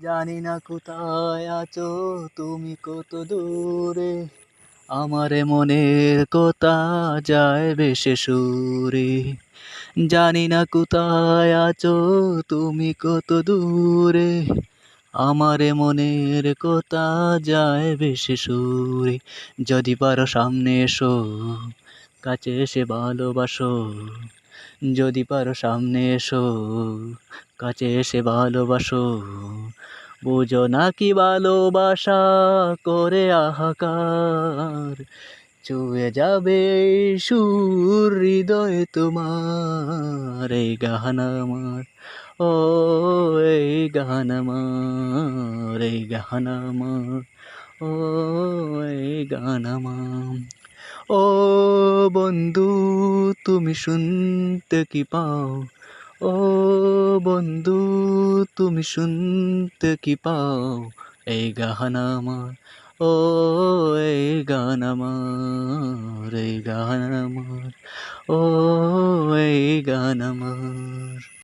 জানি না কোথায় আছো, তুমি কত দূরে? আমারে মনের কথা যায় বেশে সুরে। জানি না কোথায় আছো, তুমি কত দূরে? আমারে মনের কথা যায় বেশে সুরে। যদি পারো সামনে এসো, কাছে এসে ভালোবাসো। যদি পারো সামনে এসো, কাছে এসে ভালোবাসো। বুঝো না কি ভালোবাসা করে আহাকার? চুয়ে যাবে সুর হৃদয় তোমার, এই গাহানা আমার, ও এই গাহানা আমার, এই গাহানা আমার, ও এই গান আমার। ও বন্ধু, তুমি শুনতে কি পাও? ও বন্ধু, তুমি শুনতে কি পাও? এই গান আমার, ও এই গান আমার, এই গান আমার, ও এই গান আমার।